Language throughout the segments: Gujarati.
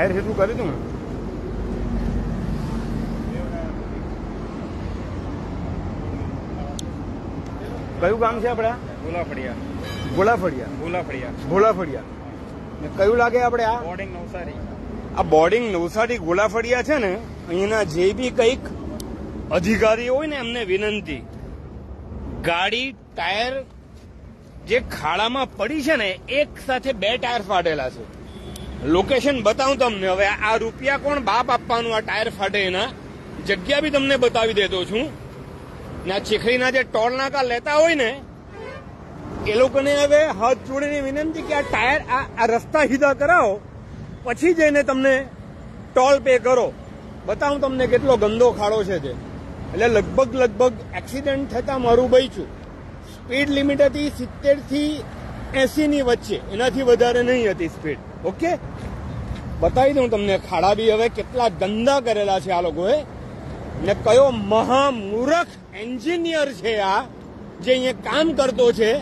ટાયર હેઠું કરી દઉં. કયું ગામ છે આપણે? ગોલાફળિયા ગોલાફળિયા ગોલાફળિયા ગોલાફળિયા ને કયું લાગે આપણે આ? બોર્ડિંગ નવસારી. આ બોર્ડિંગ નવસારી ગોલાફળિયા છે ને અહીંના જે બી કંઈક અધિકારી હોય ને એમને વિનંતી. ગાડી ટાયર જે ખાડામાં પડી છે ને એક સાથે બે ટાયર ફાટેલા છે. લોકેશન બતાવું તમને. હવે આ રૂપિયા કોણ બાપ આપવાનું? આ ટાયર ફાટે એના. જગ્યા બી તમને બતાવી દેતો છું. ને આ ચીખલીના જે ટોલ નાકા લેતા હોય ને, એ લોકોને હવે હાથ જોડીને વિનંતી કે આ ટાયર આ રસ્તા સીધા કરાવો. પછી જઈને તમને ટોલ પે કરો. બતાવું તમને કેટલો ગંદો ખાડો છે તે. એટલે લગભગ લગભગ એક્સિડન્ટ થતા મારું બચ્યું સ્પીડ લિમિટ હતી સિત્તેરથી એસી ની વચ્ચે. એનાથી વધારે નહીં હતી સ્પીડ ઓકે બતાવી દઉં તમને, ખાડા બી હવે કેટલા ગંદા કરેલા છે આ લોકોએ. ને કયો મહામૂર્ખ એન્જિનિયર છે આ, જે અહીંયા કામ કરતો છે.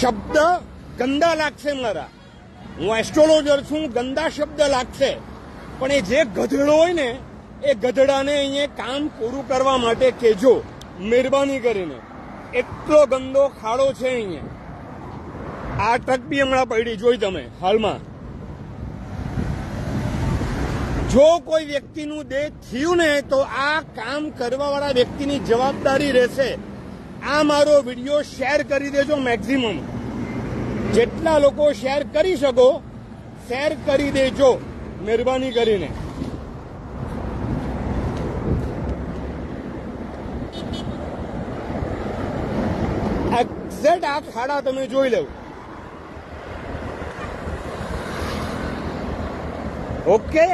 શબ્દ ગંદા લાગશે મારા. હું એસ્ટ્રોલોજર છું, ગંદા શબ્દ લાગશે. પણ એ જે ગધેડો હોય ને, એ ગધડાને અહીંયા કામ પૂરું કરવા માટે કહેજો, મહેરબાની કરીને. એટલો ગંદો ખાડો છે અહીંયા. આ ટ્રક બી હમણાં પડી, જોઈ તમે, હાલમાં. જો કોઈ વ્યક્તિનું દેહ થયું ને તો આ કામ કરવાવાળા વ્યક્તિની જવાબદારી રહેશે. આ મારો વીડિયો શેર કરી દેજો મેક્સિમમ જેટલા લોકો શેર કરી શકો, શેર કરી દેજો મહેરબાની કરીને. એક્ઝેક્ટ આ ખાડા તમે જોઈ લેવું. ઓકે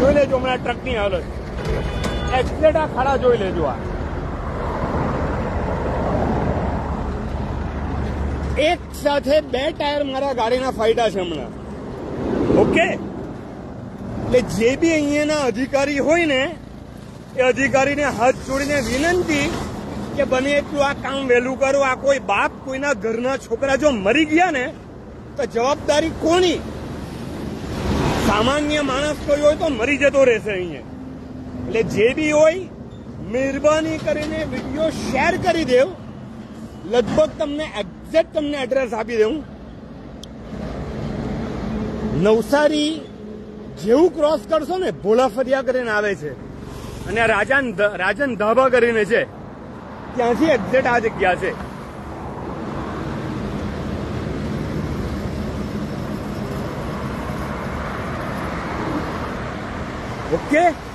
જોઈ લેજો હમણાં ટ્રકની હાલત. એક્સિડેન્ટ આ ખાડા જોઈ લેજો આ. એક સાથે બે ટાયર મારા ગાડીના ફાયદા છે હમણાં. ઓકે? એટલે જે બી અહીંયાના અધિકારી હોય ને, એ અધિકારીને હાથ જોડીને વિનંતી કે બને એટલું આ કામ વહેલું કરો. આ કોઈ બાપ કોઈના ઘરના છોકરા જો મરી ગયા ને, તો જવાબદારી કોની? સામાન્ય માણસ કોઈ હોય તો મરી જતો રહેશે અહીંયા. એટલે જે બી હોય મહેરબાની કરીને વીડિયો શેર કરી દેવ. લગભગ તમને એક્ઝેક્ટ તમને એડ્રેસ આપી દઉં નવસારી જેવું ક્રોસ કરશો ને ભોળા ફરિયા કરીને આવે છે. અને રાજન રાજન ધાબા કરીને છે. ત્યાંથી એક્ઝેક્ટ આ જગ્યા છે. ઓકે?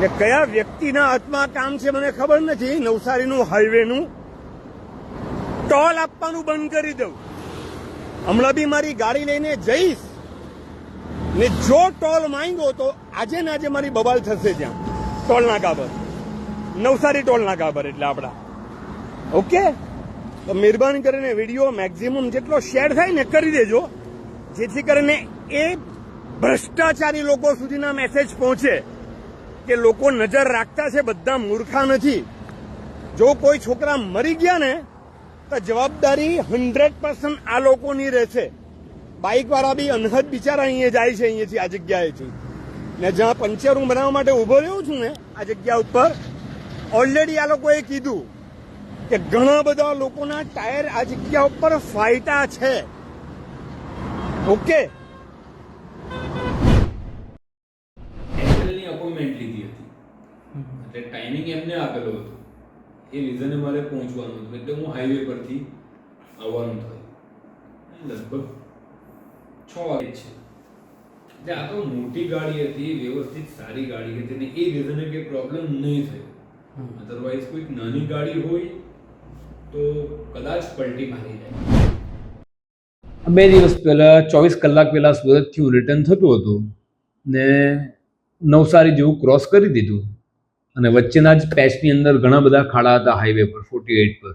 ને કયા વ્યક્તિના હાથમાં કામ છે મને ખબર નથી. નવસારીનું હાઈવેનું. ટોલ આપવાનું બંધ કરી દઉં. હમણાં બી મારી ગાડી લઈને જઈશ. ને જો ટોલ માંગ્યો તો આજે ને આજે મારી બબાલ થશે ત્યાં. ટોલ નાકા પર. નવસારી ટોલ નાકા પર એટલે આપણા. ઓકે? તો મહેરબાની કરીને વીડિયો મેક્સિમમ જેટલો શેર થાય ને કરી દેજો, જેથી કરીને એ ભ્રષ્ટાચારી લોકો સુધીના મેસેજ પહોંચે કે લોકો નજર રાખતા છે, બધા મૂર્ખા નથી. જો કોઈ છોકરા મરી ગયા ને, તો જવાબદારી હંડ્રેડ પર્સન્ટ આ લોકોની રહેશે. બાઇકવાળા બી અનહદ બિચારા અહીંયા જાય છે, અહીંયાથી આ જગ્યાએથી. ને જ્યાં પંચર હું બનાવવા માટે ઊભો રહ્યો છું ને, આ જગ્યા ઉપર ઓલરેડી આ લોકોએ કીધું કે ઘણા બધા લોકોના ટાયર આ જગ્યા ઉપર ફાયટા છે. ઓકે? એક્સેલની અપોઇન્ટમેન્ટ લીધી હતી. એટલે ટાઈમિંગ એમને આપેલો હતો. એ રીઝને મારે પહોંચવાનું હતું. એટલે હું હાઈવે પરથી આવવાનું થયું. લગભગ છ વાગે છે. એટલે આ તો મોટી ગાડી હતી વ્યવસ્થિત સારી ગાડી હતી. અને એ રીઝને કે પ્રોબ્લેમ નહીં થયો. અધરવાઇઝ કોઈક નાની ગાડી હોય તો કદાચ પલટી મારી જાય. બે દિવસ પહેલાં, ચોવીસ કલાક પહેલાં સુરતથી હું રિટર્ન થતું હતું ને નવસારી જેવું ક્રોસ કરી દીધું. અને વચ્ચેના જ પેચની અંદર ઘણા બધા ખાડા હતા હાઈવે પર ફોર્ટી એઇટ પર.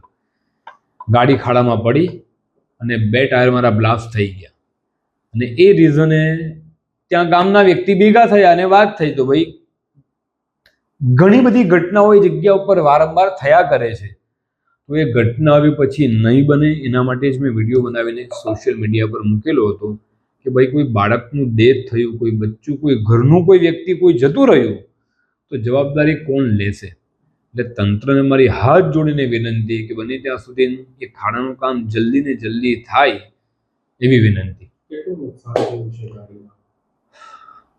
ગાડી ખાડામાં પડી અને બે ટાયર મારા બ્લાસ્ટ થઈ ગયા. અને એ રીઝને ત્યાં ગામના વ્યક્તિ ભેગા થયા અને વાત થઈ તો ભાઈ, ઘણી બધી ઘટનાઓ એ જગ્યા ઉપર વારંવાર થયા કરે છે. તો એ ઘટના આવી પછી નહીં બને એના માટે જ મેં વીડિયો બનાવીને સોશિયલ મીડિયા પર મૂકેલો હતો કે ભાઈ કોઈ બાળકનું ડેથ થયું કોઈ બચ્ચું કોઈ ઘરનું કોઈ વ્યક્તિ કોઈ જતું રહ્યું તો જવાબદારી કોણ લેશે? એટલે તંત્રને મારી હાથ જોડીને વિનંતી કે બને ત્યાં સુધી એ ખાડાનું કામ જલ્દી ને જલ્દી થાય એવી વિનંતી. કેટલું નુકસાન થયું છે ગાડીમાં?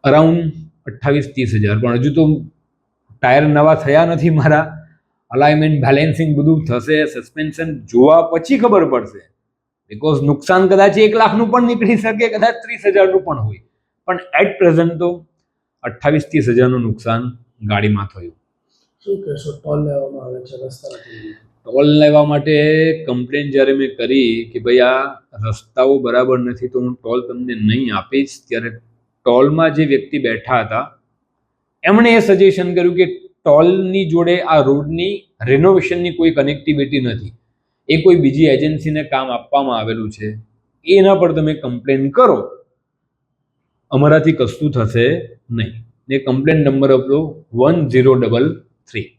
અરાઉન્ડ અઠ્ઠાવીસ ત્રીસ હજાર. પણ હજુ તો ટાયર નવા થયા નથી મારા. અલાઇનમેન્ટ બેલેન્સિંગ બધું થશે સસ્પેન્શન જોવા પછી ખબર પડશે. બિકોઝ નુકસાન કદાચ એક લાખનું પણ નીકળી શકે કદાચ ત્રીસ હજારનું પણ હોય. પણ એટ પ્રેઝન્ટ તો અઠ્ઠાવીસ ત્રીસ હજારનું નુકસાન ગાડીમાં થયું. શું કહેશો? ટોલ લેવામાં આવે છે ટોલ લેવા માટે કમ્પ્લેન જ્યારે મેં કરી કે ભાઈ આ રસ્તાઓ બરાબર નથી તો હું ટોલ તમને નહીં આપીશ ત્યારે ટોલમાં જે વ્યક્તિ બેઠા હતા એમણે એ સજેશન કર્યું કે ટોલની જોડે આ રોડની રેનોવેશનની કોઈ કનેક્ટિવિટી નથી. એ કોઈ બીજી એજન્સીને કામ આપવામાં આવેલું છે. એના પર તમે કમ્પ્લેન કરો. અમારાથી કશું થશે નહીં. ને કમ્પ્લેન નંબર આપલો વન ઝીરો ડબલ થ્રી